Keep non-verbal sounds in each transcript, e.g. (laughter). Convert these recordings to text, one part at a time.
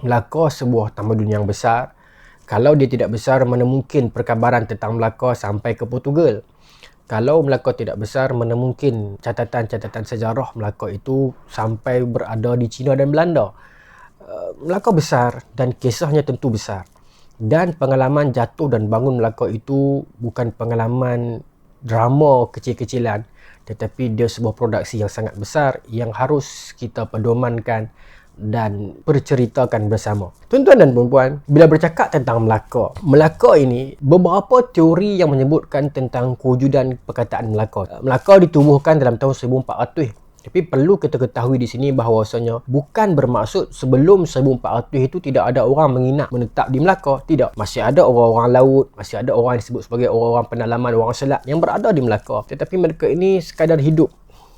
Melaka sebuah tamadun yang besar. Kalau dia tidak besar, mana mungkin perkabaran tentang Melaka sampai ke Portugal. Kalau Melaka tidak besar, mana mungkin catatan-catatan sejarah Melaka itu sampai berada di China dan Belanda. Uh, Melaka besar dan kisahnya tentu besar. Dan pengalaman jatuh dan bangun Melaka itu bukan pengalaman drama kecil-kecilan tetapi dia sebuah produksi yang sangat besar yang harus kita pedomankan dan berceritakan bersama. Tuan-tuan dan puan-puan, bila bercakap tentang Melaka, Melaka ini beberapa teori yang menyebutkan tentang kewujudan perkataan Melaka. Melaka ditubuhkan dalam tahun 1400 tapi perlu kita ketahui di sini bahawasanya bukan bermaksud sebelum 1400 itu tidak ada orang menginap menetap di Melaka. Tidak. Masih ada orang-orang laut, masih ada orang yang disebut sebagai orang-orang penalaman, orang selat yang berada di Melaka. Tetapi mereka ini sekadar hidup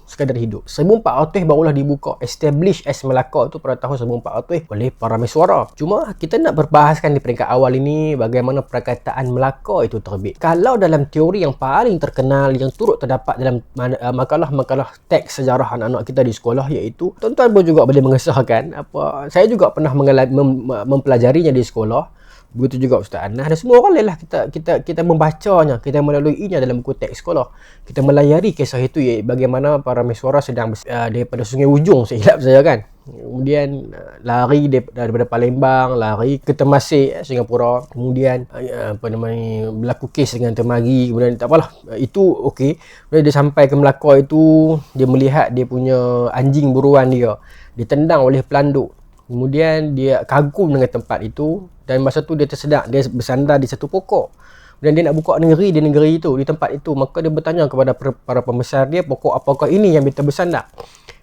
sekadar hidup. 1400 barulah dibuka establish as Melaka tu pada tahun 1400 oleh para mesuara. Cuma kita nak berbahaskan di peringkat awal ini bagaimana perkataan Melaka itu terbit. Kalau dalam teori yang paling terkenal yang turut terdapat dalam uh, makalah-makalah teks sejarah anak-anak kita di sekolah iaitu tuan-tuan pun juga boleh mengesahkan apa saya juga pernah mengalami, mem, mempelajarinya di sekolah Begitu juga Ustaz Anas dan semua orang lelah kita kita kita membacanya, kita melaluinya dalam buku teks sekolah. Kita melayari kisah itu ya bagaimana para mesuara sedang uh, daripada Sungai Ujung silap saya kan. Kemudian uh, lari daripada Palembang, lari ke Temasek eh, Singapura. Kemudian uh, apa namanya berlaku kes dengan Temagi. Kemudian tak apalah uh, itu okey. Kemudian dia sampai ke Melaka itu dia melihat dia punya anjing buruan dia ditendang oleh pelanduk. Kemudian dia kagum dengan tempat itu dan masa tu dia tersedak dia bersandar di satu pokok. Dan dia nak buka negeri di negeri itu di tempat itu. Maka dia bertanya kepada para pembesar dia pokok apakah ini yang kita bersandar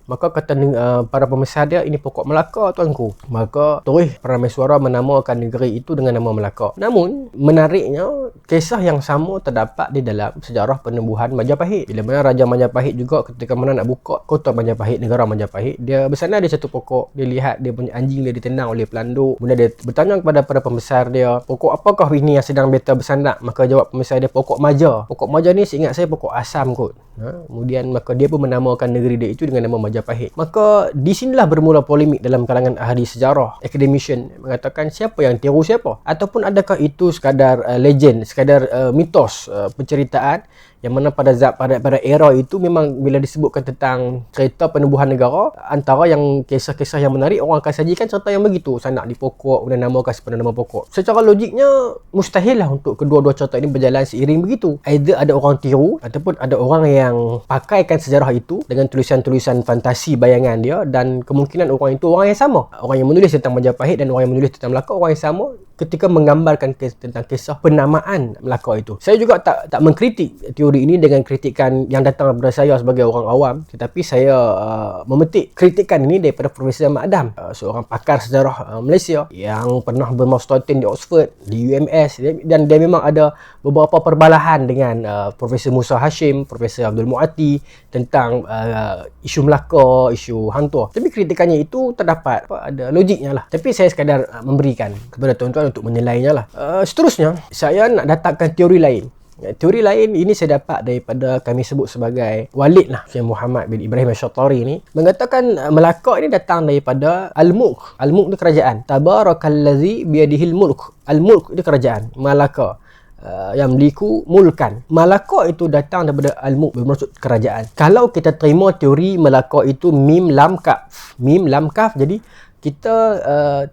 Maka kata uh, para pembesar dia, ini pokok Melaka tuanku. Maka terus Parameswara menamakan negeri itu dengan nama Melaka. Namun, menariknya, kisah yang sama terdapat di dalam sejarah penubuhan Majapahit. Bila mana Raja Majapahit juga ketika mana nak buka kota Majapahit, negara Majapahit, dia bersana di satu pokok. Dia lihat dia punya anjing dia ditendang oleh pelanduk. Kemudian dia bertanya kepada para pembesar dia, pokok apakah ini yang sedang beta bersandak? Maka jawab pembesar dia, pokok Maja. Pokok Maja ni seingat saya pokok asam kot. Ha? Kemudian maka dia pun menamakan negeri dia itu dengan nama Majapahit. Maka di sinilah bermula polemik dalam kalangan ahli sejarah, academician mengatakan siapa yang tiru siapa. Ataupun adakah itu sekadar uh, legend, sekadar uh, mitos, uh, penceritaan yang mana pada zat pada pada era itu memang bila disebutkan tentang cerita penubuhan negara antara yang kisah-kisah yang menarik orang akan sajikan cerita yang begitu. Sanak di pokok kemudian nama kasih pada nama pokok. Secara logiknya mustahil lah untuk kedua-dua cerita ini berjalan seiring begitu. Either ada orang tiru ataupun ada orang yang pakaikan sejarah itu dengan tulisan-tulisan fantasi bayangan dia dan kemungkinan orang itu orang yang sama. Orang yang menulis tentang Majapahit dan orang yang menulis tentang Melaka orang yang sama ketika menggambarkan kes, tentang kisah penamaan Melaka itu. Saya juga tak tak mengkritik teori ini dengan kritikan yang datang daripada saya sebagai orang awam, tetapi saya uh, memetik kritikan ini daripada Profesor Ahmad Adam, uh, seorang pakar sejarah uh, Malaysia yang pernah bermasterin di Oxford, di UMS dan dia memang ada beberapa perbalahan dengan uh, Profesor Musa Hashim, Profesor Abdul Muati tentang uh, isu Melaka, isu hantu. Tapi kritikannya itu terdapat apa, ada logiknya lah. Tapi saya sekadar uh, memberikan kepada tuan-tuan untuk menilainya lah. Uh, seterusnya, saya nak datangkan teori lain. Ya, teori lain ini saya dapat daripada kami sebut sebagai Walid lah Syekh Muhammad bin Ibrahim Al-Shatari ni. Mengatakan uh, Melaka ini datang daripada Al-Mulk. Al-Mulk itu kerajaan. Tabarakallazi biadihil mulk. Al-Mulk itu kerajaan Melaka uh, yang liku mulkan. Melaka itu datang daripada Al-Mulk bermaksud kerajaan. Kalau kita terima teori Melaka itu mim lam kaf. Mim lam kaf jadi kita uh,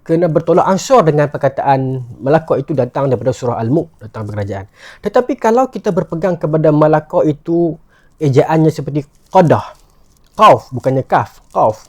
kena bertolak ansur dengan perkataan Melaka itu datang daripada surah Al-Mulk datang kerajaan. Tetapi kalau kita berpegang kepada Melaka itu ejaannya seperti qadah. Qauf bukannya kaf, qauf.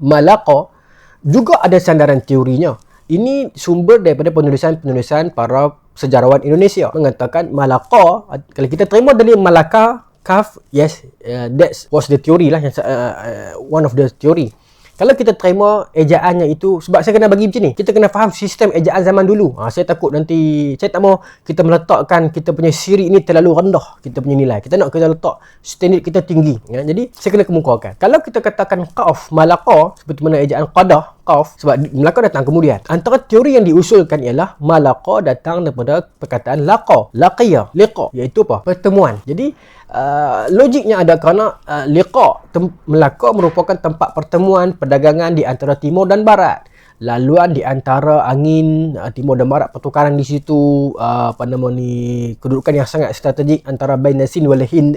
Malaka juga ada sandaran teorinya. Ini sumber daripada penulisan-penulisan para sejarawan Indonesia mengatakan Malaka kalau kita terima dari Malaka kaf yes uh, that was the theory lah yang uh, uh, one of the theory kalau kita terima ejaannya itu sebab saya kena bagi macam ni kita kena faham sistem ejaan zaman dulu. Ha, saya takut nanti saya tak mau kita meletakkan kita punya siri ini terlalu rendah kita punya nilai. Kita nak kita letak standard kita tinggi. Ya? jadi saya kena kemukakan. Kalau kita katakan qaf malaqa seperti mana ejaan qadah qaf sebab Melaka datang kemudian. Antara teori yang diusulkan ialah Malaka datang daripada perkataan laqa, laqiya, liqa iaitu apa? Pertemuan. Jadi uh, logiknya ada kerana uh, liqa Melaka merupakan tempat pertemuan perdagangan di antara timur dan barat. laluan di antara angin uh, timur dan barat pertukaran di situ uh, apa nama ni kedudukan yang sangat strategik antara Bainasin wal Hind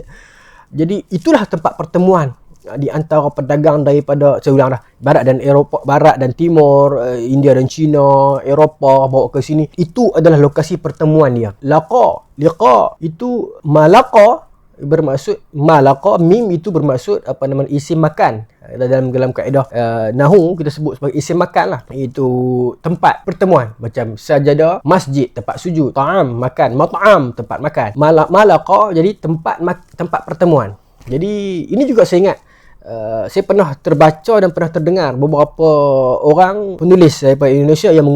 jadi itulah tempat pertemuan di antara pedagang daripada saya ulang dah barat dan Eropah barat dan timur uh, India dan China Eropah bawa ke sini. Itu adalah lokasi pertemuan dia. Laqa liqa itu malaqa bermaksud malaqa mim itu bermaksud apa nama isim makan. Dalam dalam kaedah uh, nahu kita sebut sebagai isim makan lah. Itu tempat pertemuan. Macam sajadah masjid tempat sujud ta'am makan mat'am tempat makan. Mal- malaqa jadi tempat tempat pertemuan. Jadi ini juga saya ingat Uh, saya pernah terbaca dan pernah terdengar beberapa orang penulis daripada Indonesia yang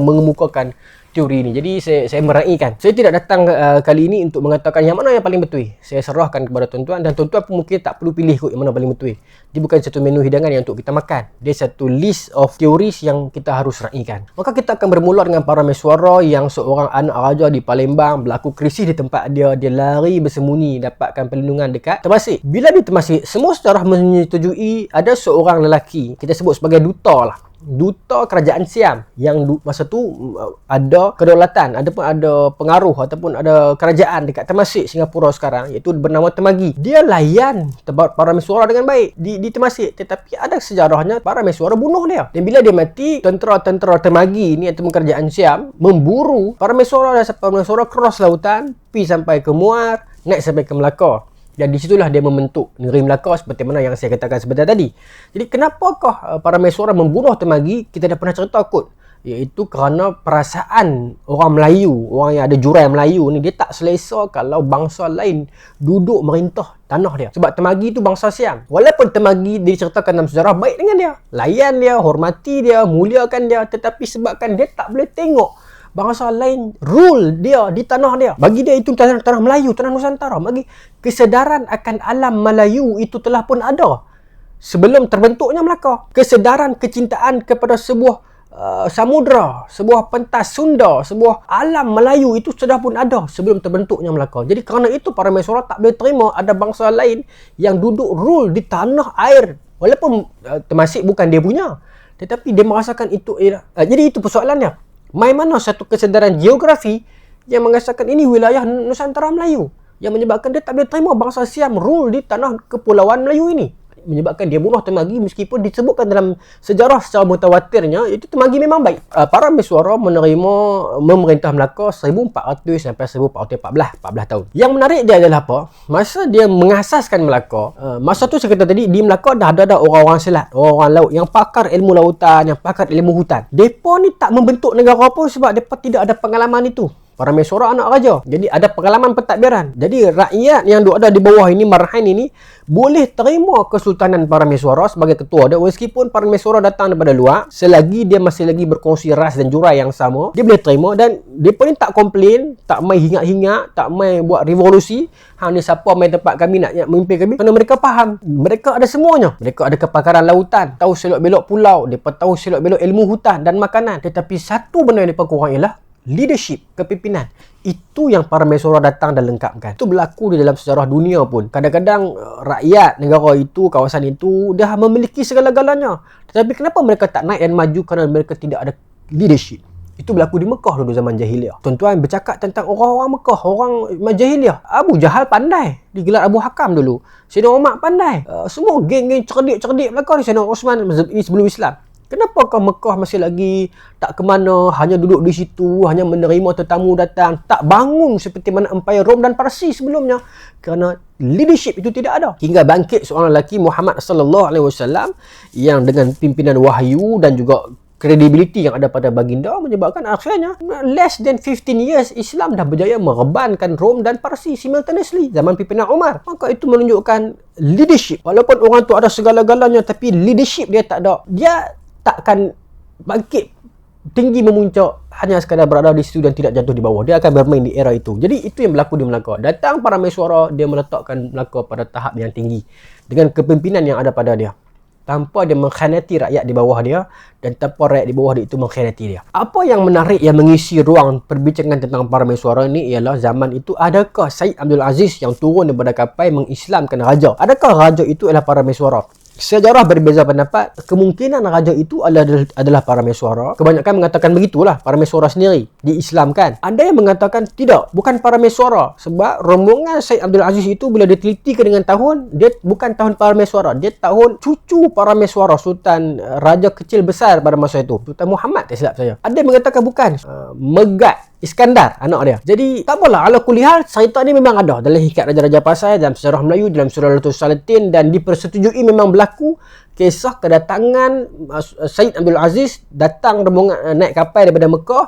mengemukakan teori ini. Jadi saya saya meraihkan. Saya tidak datang uh, kali ini untuk mengatakan yang mana yang paling betul. Saya serahkan kepada tuan-tuan dan tuan-tuan pun mungkin tak perlu pilih kot yang mana paling betul. Dia bukan satu menu hidangan yang untuk kita makan. Dia satu list of teoris yang kita harus raihkan. Maka kita akan bermula dengan para mesuara yang seorang anak raja di Palembang berlaku krisis di tempat dia. Dia lari bersembunyi dapatkan perlindungan dekat Temasik. Bila dia Temasik, semua sejarah menyetujui ada seorang lelaki, kita sebut sebagai duta lah duta kerajaan Siam yang du- masa tu uh, ada kedaulatan ataupun ada pengaruh ataupun ada kerajaan dekat Temasek Singapura sekarang iaitu bernama Temagi. Dia layan para mesuara dengan baik di, di Temasek. Tetapi ada sejarahnya para mesuara bunuh dia. Dan bila dia mati tentera-tentera Temagi ni ataupun kerajaan Siam memburu para mesuara dan para mesuara cross lautan pi sampai ke Muar naik sampai ke Melaka dan di situlah dia membentuk negeri Melaka seperti mana yang saya katakan sebentar tadi. Jadi kenapakah uh, para Mesora membunuh Temagi? Kita dah pernah cerita kot. Iaitu kerana perasaan orang Melayu, orang yang ada jurai Melayu ni, dia tak selesa kalau bangsa lain duduk merintah tanah dia. Sebab Temagi tu bangsa Siam. Walaupun Temagi diceritakan dalam sejarah baik dengan dia. Layan dia, hormati dia, muliakan dia. Tetapi sebabkan dia tak boleh tengok bangsa lain rule dia di tanah dia. Bagi dia itu tanah, tanah Melayu, tanah Nusantara. Bagi kesedaran akan alam Melayu itu telah pun ada sebelum terbentuknya Melaka. Kesedaran kecintaan kepada sebuah uh, samudra, sebuah pentas Sunda, sebuah alam Melayu itu sudah pun ada sebelum terbentuknya Melaka. Jadi kerana itu para Mesora tak boleh terima ada bangsa lain yang duduk rule di tanah air walaupun uh, termasuk bukan dia punya. Tetapi dia merasakan itu uh, jadi itu persoalannya mai mana satu kesedaran geografi yang mengasakan ini wilayah Nusantara Melayu yang menyebabkan dia tak boleh terima bangsa Siam rule di tanah kepulauan Melayu ini menyebabkan dia bunuh Temagi meskipun disebutkan dalam sejarah secara mutawatirnya itu Temagi memang baik. Uh, para Meswara menerima memerintah Melaka 1400 sampai 1414 14 tahun. Yang menarik dia adalah apa? Masa dia mengasaskan Melaka, uh, masa tu saya kata tadi di Melaka dah ada ada orang-orang selat, orang-orang laut yang pakar ilmu lautan, yang pakar ilmu hutan. Depa ni tak membentuk negara pun sebab depa tidak ada pengalaman itu para mesora anak raja. Jadi ada pengalaman pentadbiran. Jadi rakyat yang ada di bawah ini marhain ini boleh terima kesultanan para mesora sebagai ketua dia. Meskipun para mesora datang daripada luar selagi dia masih lagi berkongsi ras dan jurai yang sama dia boleh terima dan dia pun tak komplain tak main hingat-hingat tak main buat revolusi. Hang ni siapa main tempat kami nak, nak memimpin kami? Kerana mereka faham. Mereka ada semuanya. Mereka ada kepakaran lautan tahu selok belok pulau mereka tahu selok belok ilmu hutan dan makanan. Tetapi satu benda yang mereka kurang ialah leadership, kepimpinan. Itu yang para mesora datang dan lengkapkan. Itu berlaku di dalam sejarah dunia pun. Kadang-kadang uh, rakyat negara itu, kawasan itu dah memiliki segala-galanya. Tetapi kenapa mereka tak naik dan maju kerana mereka tidak ada leadership? Itu berlaku di Mekah dulu zaman jahiliah. Tuan-tuan bercakap tentang orang-orang Mekah, orang jahiliah. Abu Jahal pandai. Digelar Abu Hakam dulu. Sayyidina Umar pandai. Uh, semua geng-geng cerdik-cerdik belakang ni. Sayyidina Osman sebelum Islam. Kenapa kau Mekah masih lagi tak ke mana, hanya duduk di situ, hanya menerima tetamu datang, tak bangun seperti mana Empire Rom dan Parsi sebelumnya? Kerana leadership itu tidak ada. Hingga bangkit seorang lelaki Muhammad sallallahu alaihi wasallam yang dengan pimpinan wahyu dan juga credibility yang ada pada baginda menyebabkan akhirnya less than 15 years Islam dah berjaya merebankan Rom dan Parsi simultaneously zaman pimpinan Umar. Maka itu menunjukkan leadership. Walaupun orang tu ada segala-galanya tapi leadership dia tak ada. Dia takkan bangkit tinggi memuncak hanya sekadar berada di situ dan tidak jatuh di bawah. Dia akan bermain di era itu. Jadi itu yang berlaku di Melaka. Datang para mesuara, dia meletakkan Melaka pada tahap yang tinggi. Dengan kepimpinan yang ada pada dia. Tanpa dia mengkhianati rakyat di bawah dia dan tanpa rakyat di bawah dia itu mengkhianati dia. Apa yang menarik yang mengisi ruang perbincangan tentang para mesuara ini ialah zaman itu adakah Syed Abdul Aziz yang turun daripada kapal mengislamkan raja? Adakah raja itu adalah para mesuara? Sejarah berbeza pendapat. Kemungkinan raja itu adalah, adalah para mesuara. Kebanyakan mengatakan begitulah para mesuara sendiri diislamkan. Ada yang mengatakan tidak, bukan para mesuara. Sebab rombongan Syed Abdul Aziz itu bila ditelitikan dengan tahun, dia bukan tahun para mesuara. Dia tahun cucu para mesuara Sultan uh, Raja Kecil Besar pada masa itu. Sultan Muhammad tak silap saya. Ada yang mengatakan bukan. Uh, Megat Iskandar anak dia. Jadi tak apalah ala kulihal cerita ni memang ada. Dalam hikat raja-raja pasai dalam sejarah Melayu dalam surah Latus Salatin dan dipersetujui memang berlaku kisah kedatangan uh, Said Abdul Aziz datang rombongan uh, naik kapal daripada Mekah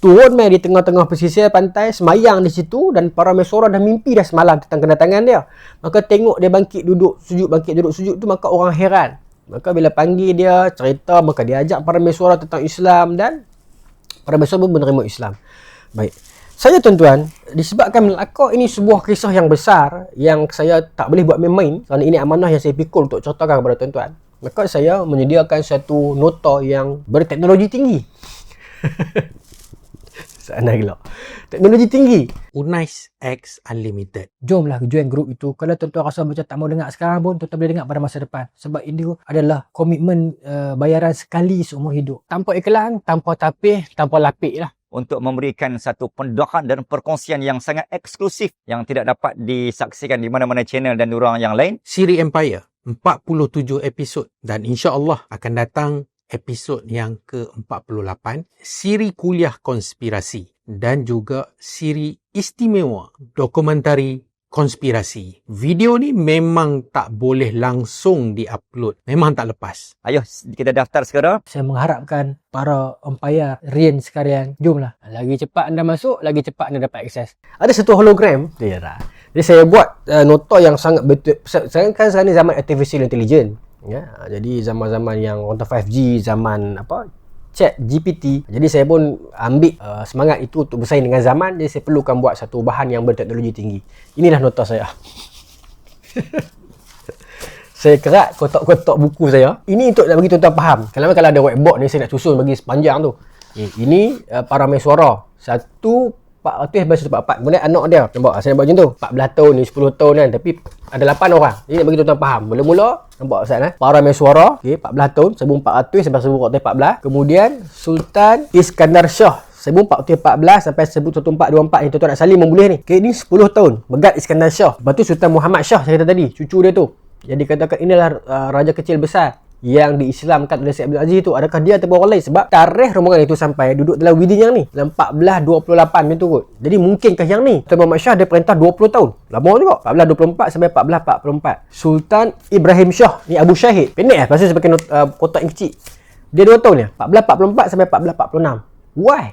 turun mai di tengah-tengah pesisir pantai semayang di situ dan para mesora dah mimpi dah semalam tentang kedatangan dia. Maka tengok dia bangkit duduk sujud bangkit duduk sujud tu maka orang heran. Maka bila panggil dia cerita maka dia ajak para mesora tentang Islam dan para besar pun menerima Islam. Baik. Saya tuan-tuan, disebabkan Melaka ini sebuah kisah yang besar yang saya tak boleh buat main-main kerana ini amanah yang saya pikul untuk ceritakan kepada tuan-tuan. Maka saya menyediakan satu nota yang berteknologi tinggi. (laughs) Sana gila. Teknologi tinggi. Unais X Unlimited. Jomlah join grup itu. Kalau tuan-tuan rasa macam tak mau dengar sekarang pun, tuan-tuan boleh dengar pada masa depan. Sebab ini adalah komitmen uh, bayaran sekali seumur hidup. Tanpa iklan, tanpa tapih, tanpa lapik lah. Untuk memberikan satu pendoakan dan perkongsian yang sangat eksklusif yang tidak dapat disaksikan di mana-mana channel dan orang yang lain. Siri Empire. 47 episod dan insya Allah akan datang episod yang ke-48, siri kuliah konspirasi dan juga siri istimewa dokumentari konspirasi. Video ni memang tak boleh langsung diupload. Memang tak lepas. Ayo kita daftar sekarang. Saya mengharapkan para umpire Rian sekalian, jomlah. Lagi cepat anda masuk, lagi cepat anda dapat akses. Ada satu hologram. Ya Jadi saya buat uh, nota yang sangat betul. Saya kan sekarang ni zaman artificial intelligence. Ya, jadi zaman-zaman yang orang 5G, zaman apa? Chat GPT. Jadi saya pun ambil uh, semangat itu untuk bersaing dengan zaman. Jadi saya perlukan buat satu bahan yang berteknologi tinggi. Inilah nota saya. (laughs) saya kerat kotak-kotak buku saya. Ini untuk nak bagi tuan-tuan faham. Kalau kalau ada whiteboard ni saya nak susun bagi sepanjang tu. Ini uh, parameter suara. Satu 400 bahasa 44 kemudian anak dia. Nampak? Saya buat macam tu. 14 tahun ni 10 tahun kan tapi ada 8 orang. Jadi nak bagi tuan-tuan faham. Mula-mula nampak Ustaz eh? Para suara okey 14 tahun 1400 sampai 1414 kemudian Sultan Iskandar Shah 1414 sampai 1424 ni tuan-tuan nak saling memboleh ni. Okey ni 10 tahun Megat Iskandar Shah. Lepas tu Sultan Muhammad Shah saya kata tadi cucu dia tu. Jadi katakan inilah uh, raja kecil besar yang diislamkan oleh Syed Abdul Aziz itu adakah dia atau orang lain? Sebab tarikh rombongan itu sampai duduk dalam within yang ni dalam 1428 itu kot. Jadi mungkinkah yang ni Sultan Muhammad Shah dia perintah 20 tahun? Lama juga. 1424 sampai 1444 Sultan Ibrahim Shah ni Abu Syahid. Pendek lah pasal sebagai uh, kotak yang kecil. Dia 2 tahun ya 1444 sampai 1446 why?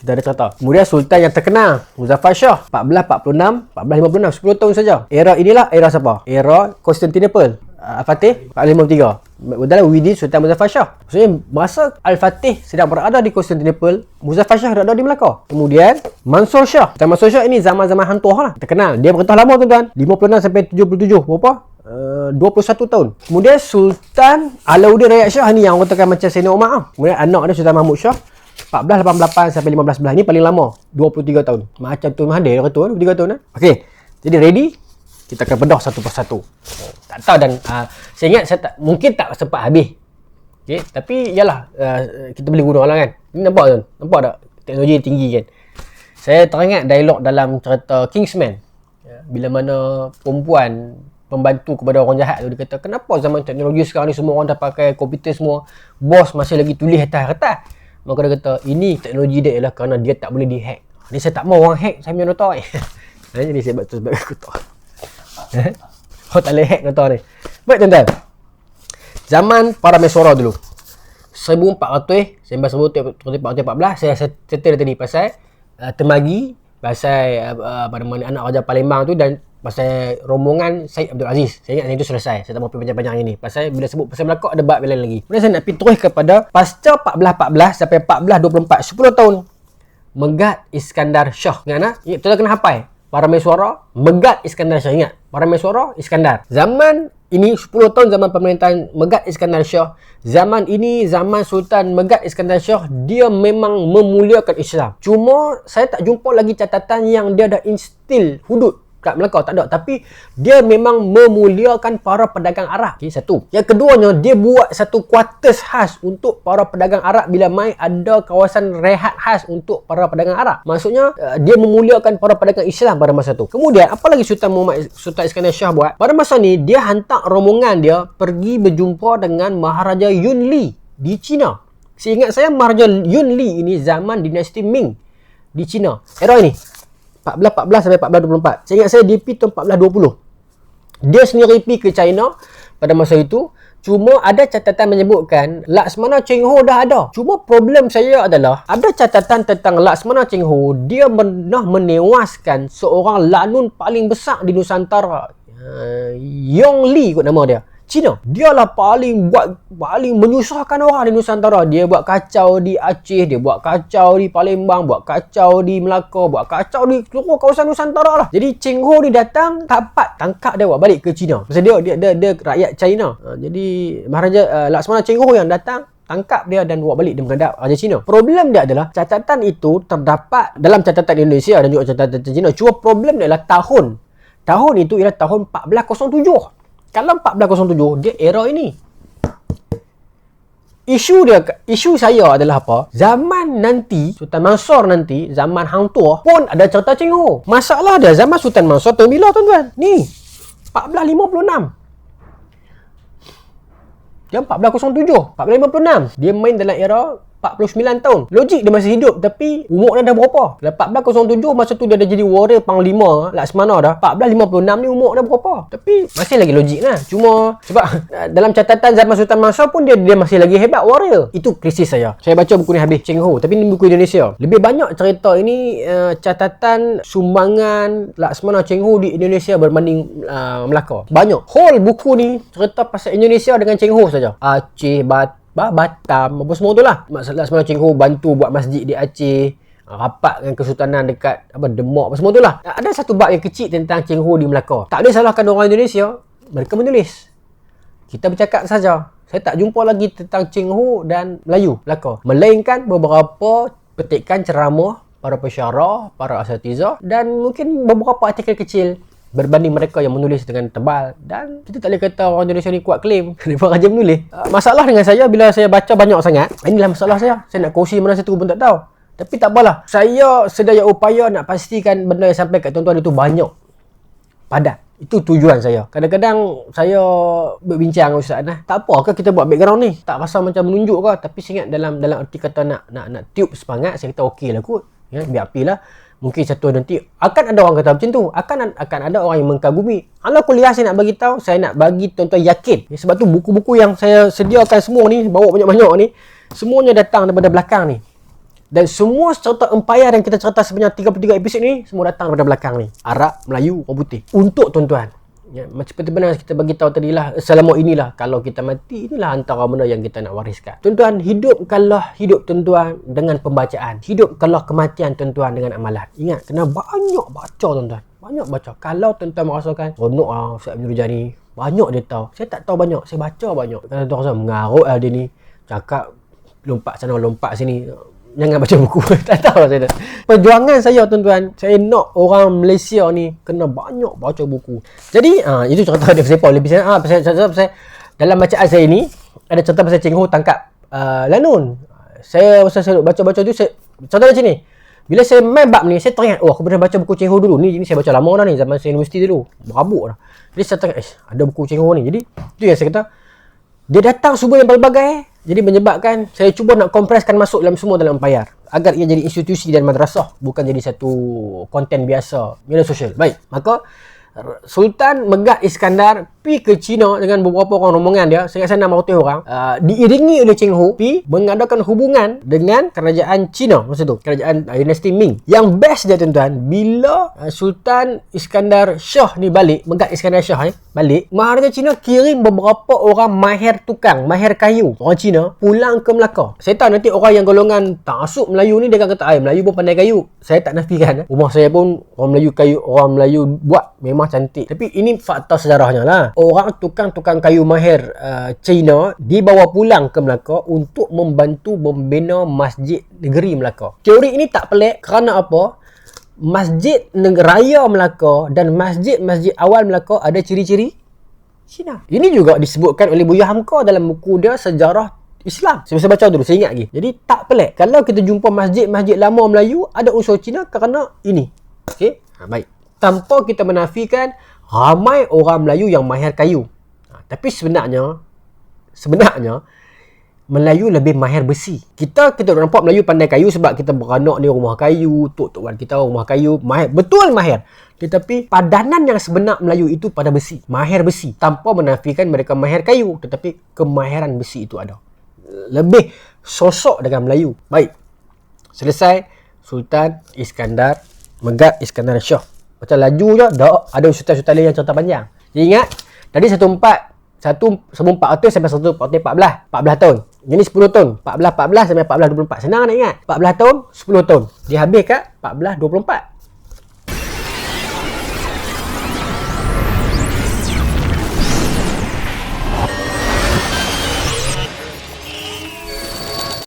Kita ada cerita. Kemudian Sultan yang terkenal, Muzaffar Shah, 1446, 1456, 10 tahun saja. Era inilah era siapa? Era Constantinople. Al-Fatih 453 dalam Widi Sultan Muzaffar Shah. Maksudnya masa Al-Fatih sedang berada di Constantinople Muzaffar Shah berada di Melaka. Kemudian Mansur Shah. Sultan Mansur Shah ini zaman-zaman hantuah lah. Terkenal. Dia berintah lama tuan-tuan. 56 sampai 77 berapa? Uh, 21 tahun. Kemudian Sultan Alauddin Rakyat Shah ni yang orang katakan macam Sayyidina Umar lah. Kemudian anak dia Sultan Mahmud Shah 1488 sampai 1511 ni paling lama 23 tahun. Macam tu Mahathir kata 23 tahun eh? Okay Jadi ready kita akan bedah satu persatu. Tak tahu dan uh, saya ingat saya tak mungkin tak sempat habis. Okey, tapi yalah uh, kita boleh guna lah kan. Ini nampak kan? Nampak tak teknologi tinggi kan? Saya teringat dialog dalam cerita Kingsman. Ya, bila mana perempuan pembantu kepada orang jahat tu dia kata kenapa zaman teknologi sekarang ni semua orang dah pakai komputer semua bos masih lagi tulis atas kertas maka dia kata ini teknologi dia ialah kerana dia tak boleh dihack ni saya tak mau orang hack saya punya nota jadi saya buat tu sebagai kutuk oh tak boleh hack kata ni baik tuan-tuan zaman para mesora dulu 1400 1414 saya settle tadi pasal uh, temagi pasal uh, pada mana anak raja Palembang tu dan pasal rombongan Syed Abdul Aziz. Saya ingat yang itu selesai. Saya tak mau pergi panjang-panjang ini. Pasal bila sebut pasal Melaka ada bab lain lagi. Kemudian saya nak pergi terus kepada pasca 1414 sampai 1424. 10 tahun. Megat Iskandar Shah. Ingat tak? Ingat, tuan kena hafal. Para Mesuara, Megat Iskandar Shah. Ingat? Para Mesuara, Iskandar. Zaman ini 10 tahun zaman pemerintahan Megat Iskandar Shah. Zaman ini, zaman Sultan Megat Iskandar Shah, dia memang memuliakan Islam. Cuma, saya tak jumpa lagi catatan yang dia dah instil hudud kat Melaka tak ada. Tapi dia memang memuliakan para pedagang Arab. Okay, satu. Yang keduanya dia buat satu quarters khas untuk para pedagang Arab bila mai ada kawasan rehat khas untuk para pedagang Arab. Maksudnya uh, dia memuliakan para pedagang Islam pada masa tu. Kemudian apa lagi Sultan Muhammad Sultan Iskandar Shah buat? Pada masa ni dia hantar rombongan dia pergi berjumpa dengan Maharaja Yun Li di China. Seingat saya Maharaja Yun Li ini zaman dinasti Ming di China. Era ini 1414 sampai 1424. Saya ingat saya DP tahun 1420. Dia sendiri pergi ke China pada masa itu. Cuma ada catatan menyebutkan Laksmana Cheng Ho dah ada. Cuma problem saya adalah ada catatan tentang Laksmana Cheng Ho dia pernah menewaskan seorang lanun paling besar di Nusantara. Uh, Yong Li kot nama dia. Cina. Dialah paling buat paling menyusahkan orang di Nusantara. Dia buat kacau di Aceh, dia buat kacau di Palembang, buat kacau di Melaka, buat kacau di seluruh kawasan Nusantara lah. Jadi Cheng Ho ni datang dapat tangkap dia buat balik ke Cina. Pasal dia dia dia, dia rakyat China. Ha, jadi Maharaja uh, Laksmana Cheng Ho yang datang tangkap dia dan bawa balik dia menghadap Raja Cina. Problem dia adalah catatan itu terdapat dalam catatan Indonesia dan juga catatan Cina. Cuma problem dia adalah tahun. Tahun itu ialah tahun 1407. Kalau 1407 dia era ini. Isu dia isu saya adalah apa? Zaman nanti Sultan Mansur nanti zaman Hang Tuah pun ada cerita Cheng Ho. Masalah dia zaman Sultan Mansur tahun bila tuan-tuan? Ni 1456. Dia 1407, 1456. Dia main dalam era 49 tahun. Logik dia masih hidup tapi umur dia dah berapa? Dalam 1407 masa tu dia dah jadi warrior panglima Laksmana dah. 1456 ni umur dia berapa? Tapi masih lagi logik lah. Cuma sebab dalam catatan zaman Sultan Mansur pun dia dia masih lagi hebat warrior. Itu krisis saya. Saya baca buku ni habis Cheng Ho tapi ni buku Indonesia. Lebih banyak cerita ini uh, catatan sumbangan Laksmana Cheng Ho di Indonesia berbanding uh, Melaka. Banyak. Whole buku ni cerita pasal Indonesia dengan Cheng Ho saja. Aceh, Batu Batam apa semua tu lah. Masalah Cheng Ho bantu buat masjid di Aceh. Ah, rapat dengan kesultanan dekat apa Demak apa semua tu lah. Ada satu bab yang kecil tentang Ho di Melaka. Tak boleh salahkan orang Indonesia mereka menulis. Kita bercakap saja. Saya tak jumpa lagi tentang Ho dan Melayu Melaka. Melainkan beberapa petikan ceramah para pesyarah, para asatiza dan mungkin beberapa artikel kecil berbanding mereka yang menulis dengan tebal. Dan kita tak boleh kata orang Indonesia ni kuat claim. (laughs) Mereka raja menulis. Uh, masalah dengan saya bila saya baca banyak sangat inilah masalah saya. Saya nak kongsi mana satu pun tak tahu. Tapi tak apalah. Saya sedaya upaya nak pastikan benda yang sampai kat tuan-tuan itu banyak. Padat. Itu tujuan saya. Kadang-kadang saya berbincang dengan Ustaz nah tak apa ke kita buat background ni? Tak pasal macam menunjuk ke? Tapi saya ingat dalam dalam arti kata nak nak nak tube semangat saya kata okey lah kot. Ya biar apilah mungkin satu nanti akan ada orang kata macam tu. Akan akan ada orang yang mengkagumi kalau kuliah saya nak bagi tahu saya nak bagi tuan-tuan yakin. Ya, sebab tu buku-buku yang saya sediakan semua ni bawa banyak-banyak ni semuanya datang daripada belakang ni. Dan semua cerita empayar yang kita cerita sebanyak 33 episod ni semua datang daripada belakang ni. Arab, Melayu, orang putih. Untuk tuan-tuan Ya, macam seperti kita bagi tahu tadi lah selama inilah kalau kita mati inilah antara benda yang kita nak wariskan. Tuan-tuan hidupkanlah hidup tuan-tuan dengan pembacaan. Hidupkanlah kematian tuan-tuan dengan amalan. Ingat kena banyak baca tuan-tuan. Banyak baca. Kalau tuan-tuan merasakan seronok ah Ustaz Ibn Rujani banyak dia tahu. Saya tak tahu banyak. Saya baca banyak. Kalau tuan rasa mengarut lah dia ni. Cakap lompat sana lompat sini jangan baca buku. (laughs) Tak tahu lah saya. Perjuangan saya tuan-tuan saya nak orang Malaysia ni kena banyak baca buku. Jadi uh, itu cerita dia pasal lebih saya ah pasal, pasal, pasal, dalam bacaan saya ni ada cerita pasal Cheng Ho tangkap uh, Lanun. Saya masa saya baca-baca tu saya contoh macam ni. Bila saya main bab ni saya teringat oh aku pernah baca buku Cheng Ho dulu. Ni, ni saya baca lama dah ni zaman saya universiti dulu. Berabuk dah. Jadi saya teringat eh ada buku Cheng Ho ni. Jadi itu yang saya kata dia datang semua yang berbagai jadi menyebabkan saya cuba nak kompreskan masuk dalam semua dalam empayar agar ia jadi institusi dan madrasah bukan jadi satu konten biasa media sosial. Baik, maka Sultan Megat Iskandar pi ke China dengan beberapa orang rombongan dia, saya rasa 600 orang, uh, diiringi oleh Cheng Ho pi mengadakan hubungan dengan kerajaan China masa tu, kerajaan uh, dinasti Ming. Yang best dia tuan-tuan, bila uh, Sultan Iskandar Shah ni balik, Megat Iskandar Shah eh, balik, Maharaja China kirim beberapa orang mahir tukang, mahir kayu, orang China pulang ke Melaka. Saya tahu nanti orang yang golongan tak masuk Melayu ni dia akan kata, "Ai, Melayu pun pandai kayu." Saya tak nafikan. Eh. Rumah saya pun orang Melayu kayu, orang Melayu buat memang rumah cantik. Tapi ini fakta sejarahnya lah. Orang tukang-tukang kayu mahir uh, China dibawa pulang ke Melaka untuk membantu membina masjid negeri Melaka. Teori ini tak pelik kerana apa? masjid raya Melaka dan masjid-masjid awal Melaka ada ciri-ciri Cina. Ini juga disebutkan oleh Buya Hamka dalam buku dia Sejarah Islam. Saya baca dulu, saya ingat lagi. Jadi tak pelik. Kalau kita jumpa masjid-masjid lama Melayu, ada unsur Cina kerana ini. Okey? Ha, baik. Tanpa kita menafikan ramai orang Melayu yang mahir kayu. Ha, tapi sebenarnya, sebenarnya, Melayu lebih mahir besi. Kita kita nampak Melayu pandai kayu sebab kita beranak di rumah kayu, tok tok wan kita rumah kayu, mahir. Betul mahir. Tetapi padanan yang sebenar Melayu itu pada besi, mahir besi. Tanpa menafikan mereka mahir kayu, tetapi kemahiran besi itu ada. Lebih sosok dengan Melayu. Baik. Selesai Sultan Iskandar Megat Iskandar Shah. Macam laju je, dah ada sultan-sultan lain yang cerita panjang. Jadi ingat, tadi satu empat satu sebelum 400 sampai 1414 14 tahun. Jadi 10 tahun 14 14 sampai 14 24 senang nak ingat? 14 tahun 10 tahun. Dia habis kat 14 24